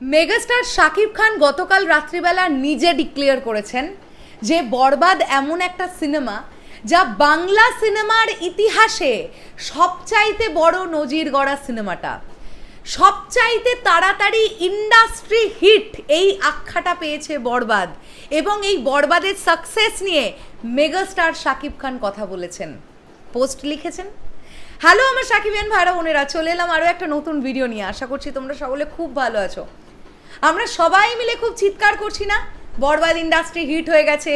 Megastar Shakib Khan গতকাল রাত্রিবেলা নিজে ডিক্লেয়ার করেছেন যে বরবাদ এমন একটা সিনেমা যা বাংলা সিনেমার ইতিহাসে সবচাইতে বড় নজির গড়া সিনেমাটা। সবচাইতে তাড়াতাড়ি ইন্ডাস্ট্রি হিট এই আখ্যাটা পেয়েছে বরবাদ এবং এই বরবাদের সাকসেস নিয়ে মেগাস্টার শাকিব খান কথা বলেছেন। পোস্ট লিখেছেন। হ্যালো আমার সাকিবিয়ান ভাইরা বোনেরা, চলে এলাম আরও একটা নতুন ভিডিও নিয়ে। আশা করছি তোমরা সকলে খুব ভালো আছো। আমরা সবাই মিলে খুব চিৎকার করছি না? বরবাদ ইন্ডাস্ট্রি হিট হয়ে গেছে।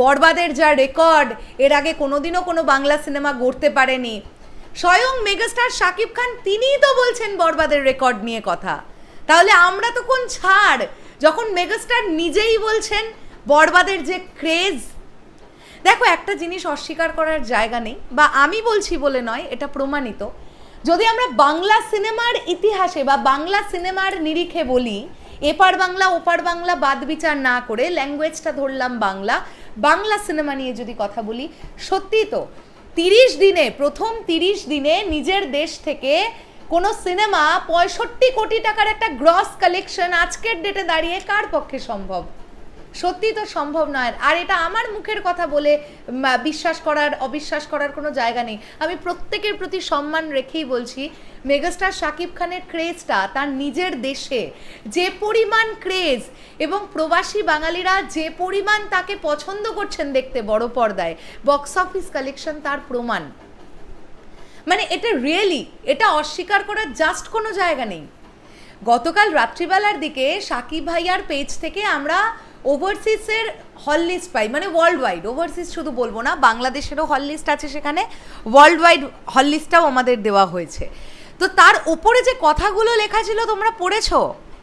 বরবাদের যা রেকর্ড এর আগে কোনোদিনও কোনো বাংলা সিনেমা গড়তে পারেনি। স্বয়ং মেগাস্টার শাকিব খান তিনিই তো বলছেন বরবাদের রেকর্ড নিয়ে কথা। তাহলে আমরা তো কোন ছাড়? যখন মেগাস্টার নিজেই বলছেন বরবাদের যে ক্রেজ দেখো, একটা জিনিস অস্বীকার করার জায়গা নেই, বা আমি বলছি বলে নয়, এটা প্রমাণিত। যদি আমরা বাংলা সিনেমার ইতিহাসে বা বাংলা সিনেমার নিরিখে বলি এপার বাংলা, ওপার বাংলা বাদ বিচার না করে ল্যাঙ্গুয়েজটা ধরলাম বাংলা। বাংলা সিনেমা নিয়ে যদি কথা বলি, সত্যি তো তিরিশ দিনে, প্রথম তিরিশ দিনে নিজের দেশ থেকে কোনো সিনেমা পঁয়ষট্টি কোটি টাকার একটা গ্রস কালেকশন আজকের ডেটে দাঁড়িয়ে কার পক্ষে সম্ভব? সত্যি তো সম্ভব নয়। আর এটা আমার মুখের কথা বলে বিশ্বাস করার, অবিশ্বাস করার কোনো জায়গা নেই। আমি প্রত্যেকের প্রতি সম্মান রেখেই বলছি, মেগাস্টার শাকিব খানের ক্রেজটা তার নিজের দেশে যে পরিমাণ ক্রেজ এবং প্রবাসী বাঙালিরা যে পরিমাণ তাকে পছন্দ করছেন দেখতে বড় পর্দায় বক্স অফিস কালেকশন তার প্রমাণ। মানে এটা রিয়েলি এটা অস্বীকার করার জাস্ট কোনো জায়গা নেই। গতকাল রাত্রিবেলার দিকে সাকিব ভাইয়ার পেজ থেকে আমরা ওভারসিজের হল লিস্ট পাই মানে ওয়ার্ল্ড ওয়াইড ওভারসিজ শুধু বলব না, বাংলাদেশেরও হল লিস্ট আছে সেখানে ওয়ার্ল্ড ওয়াইড হল লিস্টটাও আমাদের দেওয়া হয়েছে। তো তার ওপরে যে কথাগুলো লেখা ছিল, তোমরা পড়েছো?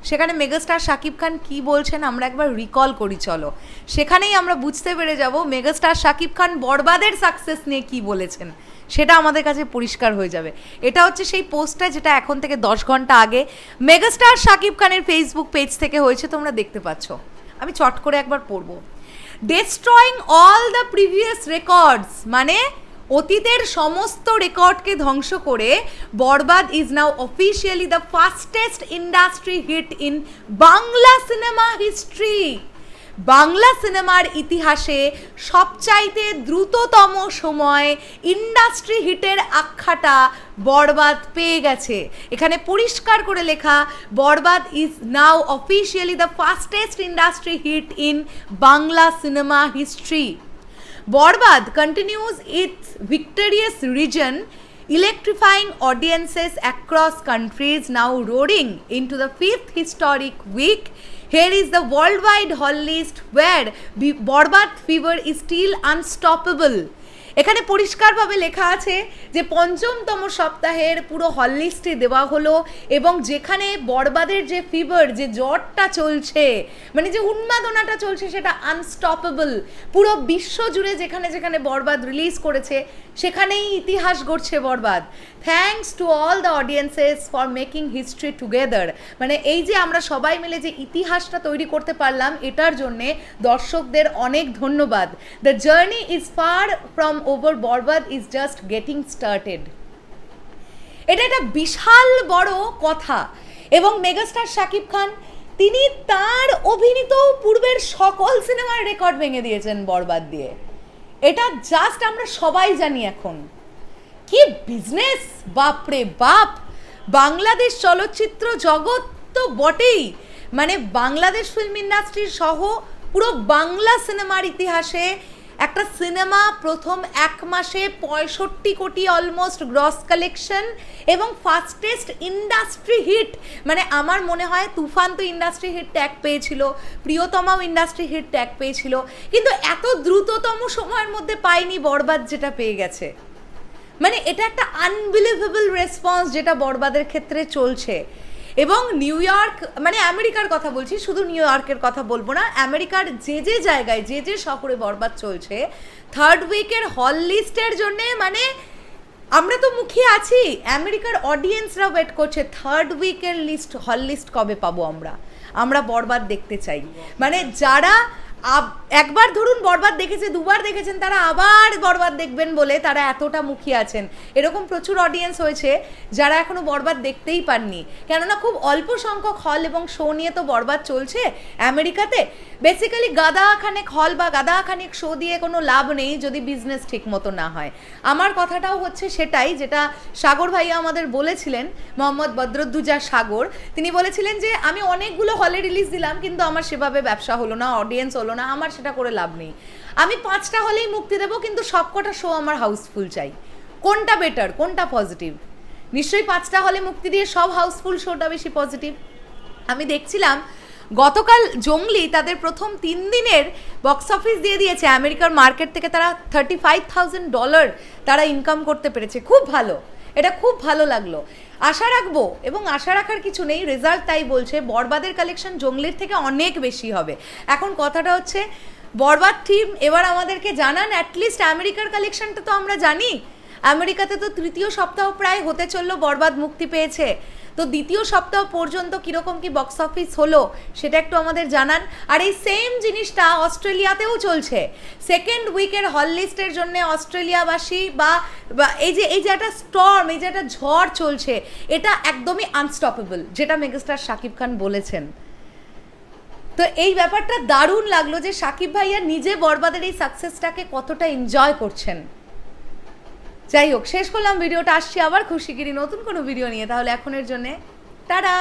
সেখানে মেগাস্টার শাকিব খান কি বলছেন, আমরা একবার রিকল করি, চলো। সেখানেই আমরা বুঝতে পেরে যাব মেগাস্টার শাকিব খান বরবাদের সাকসেস নিয়ে কি বলেছেন, সেটা আমাদের কাছে পরিষ্কার হয়ে যাবে। এটা হচ্ছে সেই পোস্টটা যেটা এখন থেকে দশ ঘণ্টা আগে মেগাস্টার শাকিব খানের ফেসবুক পেজ থেকে হয়েছে, তোমরা দেখতে পাচ্ছ। আমি চট করে একবার পড়ব। Destroying all the previous records মানে অতীতের সমস্ত রেকর্ডকে ধ্বংস করে Borbaad is now officially the fastest industry hit in Bangla cinema history Bangla সিনেমার ইতিহাসে সবচাইতে দ্রুততম সময় ইন্ডাস্ট্রি হিটের আখ্যাটা বরবাদ পেয়ে গেছে। এখানে পরিষ্কার করে লেখা, Borbaad is now officially the fastest industry hit in Bangla cinema history Borbaad continues its victorious reign electrifying audiences across countries now roading into the fifth historic week Here is the worldwide hall list where Borbad fever is still unstoppable. এখানে পরিষ্কারভাবে লেখা আছে যে পঞ্চমতম সপ্তাহের পুরো হল লিস্টে দেওয়া হলো এবং যেখানে বরবাদের যে ফিভার যে জ্বরটা চলছে মানে যে উন্মাদনাটা চলছে সেটা আনস্টপেবল পুরো বিশ্ব জুড়ে যেখানে যেখানে বরবাদ রিলিজ করেছে, সেখানেই ইতিহাস গড়ছে Borbaad. Thanks to all the audiences for making history together মানে এই যে আমরা সবাই মিলে যে ইতিহাসটা তৈরি করতে পারলাম, এটার জন্যে দর্শকদের অনেক ধন্যবাদ। The journey is far from over Borbaad is just getting started এটা একটা বিশাল বড় কথা। এবং মেগাস্টার শাকিব খান, তিনি তার অভিনীত পূর্বের সকল সিনেমার রেকর্ড ভেঙে দিয়েছেন বরবাদ দিয়ে। এটা জাস্ট আমরা সবাই জানি এখন। কি বিজনেস বাপরে বাপ! বাংলাদেশ চলচ্চিত্র জগৎ তো বটেই। মানে বাংলাদেশ ফিল্ম ইন্ডাস্ট্রি সহ পুরো বাংলা সিনেমার ইতিহাসে একটা সিনেমা প্রথম এক মাসে পঁয়ষট্টি কোটি অলমোস্ট গ্রস কালেকশন এবং ফাস্টেস্ট ইন্ডাস্ট্রি হিট মানে আমার মনে হয় তুফান তো ইন্ডাস্ট্রি হিট ট্যাগ পেয়েছিল, প্রিয়তমাও ইন্ডাস্ট্রি হিট ট্যাগ পেয়েছিল, কিন্তু এত দ্রুততম সময়ের মধ্যে পায়নি বরবাদ যেটা পেয়ে গেছে। মানে এটা একটা আনবিলিভেবল রেসপন্স যেটা বরবাদের ক্ষেত্রে চলছে। এবং নিউ ইয়র্ক মানে আমেরিকার কথা বলছি, শুধু নিউ ইয়র্কের কথা বলব না, আমেরিকার যে যে জায়গায়, যে যে শহরে বরবাদ চলছে থার্ড উইকের হল লিস্টের জন্যে মানে আমরা তো মুখিয়ে আছি, আমেরিকার অডিয়েন্সরা ওয়েট করছে থার্ড উইকের লিস্ট হল লিস্ট কবে পাবো আমরা? আমরা বরবাদ দেখতে চাই। মানে যারা একবার ধরুন বরবাদ দেখেছে, দুবার দেখেছেন, তারা আবার বরবাদ দেখবেন বলে তারা এতটা মুখিয়ে আছেন। এরকম প্রচুর অডিয়েন্স হয়েছে যারা এখনও বরবাদ দেখতেই পাননি। কেননা খুব অল্প সংখ্যক হল এবং শো নিয়ে তো বরবাদ চলছে আমেরিকাতে। বেসিক্যালি গাদা খানেক হল বা গাদা খানেক শো দিয়ে কোনো লাভ নেই যদি বিজনেস ঠিক মতো না হয়। আমার কথাটাও হচ্ছে সেটাই যেটা সাগর ভাইয়া আমাদের বলেছিলেন, মোহাম্মদ বদরুদ্দুজা সাগর। তিনি বলেছিলেন যে, আমি অনেকগুলো হলে রিলিজ দিলাম, কিন্তু আমার সেভাবে ব্যবসা হলো না অডিয়েন্স হলো না, আমার সেটা করে লাভ নেই। আমি পাঁচটা হলেই মুক্তি দেবো, কিন্তু সবকটা শো আমার হাউসফুল চাই। কোনটা বেটার কোনটা পজিটিভ নিশ্চয়ই পাঁচটা হলে মুক্তি দিয়ে সব হাউসফুল শোটা বেশি পজিটিভ আমি দেখছিলাম, গতকাল জঙ্গলি তাদের প্রথম তিন দিনের বক্স অফিস দিয়ে দিয়েছে, আমেরিকার মার্কেট থেকে তারা থার্টি ফাইভ থাউজেন্ড ডলার তারা ইনকাম করতে পেরেছে। খুব ভালো। এটা খুব ভালো লাগল। আশা রাখব এবং আশা রাখার কিছু নেই রেজাল্ট তাই বলছে, বরবাদের কালেকশন জঙ্গলের থেকে অনেক বেশি হবে। এখন কথাটা হচ্ছে, বরবাদ টিম এবার আমাদেরকে জানান অ্যাটলিস্ট আমেরিকার কালেকশনটা তো আমরা জানি। আমেরিকাতে তো তৃতীয় সপ্তাহ প্রায় হতে চলল, বরবাদ মুক্তি পেয়েছে। তো দ্বিতীয় সপ্তাহ পর্যন্ত কীরকম কি বক্স অফিস হলো, সেটা একটু আমাদের জানান। আর এই সেম জিনিসটা অস্ট্রেলিয়াতেও চলছে। সেকেন্ড উইকের হল লিস্টের জন্য অস্ট্রেলিয়াবাসী বা এই যে এই যে একটা স্টর্ম এই যে একটা ঝড় চলছে, এটা একদমই আনস্টপেবল যেটা মেগাস্টার শাকিব খান বলেছেন। তো এই ব্যাপারটা দারুণ লাগল যে সাকিব ভাইয়া নিজে বরবাদের এই সাকসেসটাকে কতটা এনজয় করছেন। যাই হোক, শেষ করলাম ভিডিওটা। আসছি আবার খুশিগিরি নতুন কোনো ভিডিও নিয়ে। তাহলে এখনের জন্যে, টাটা!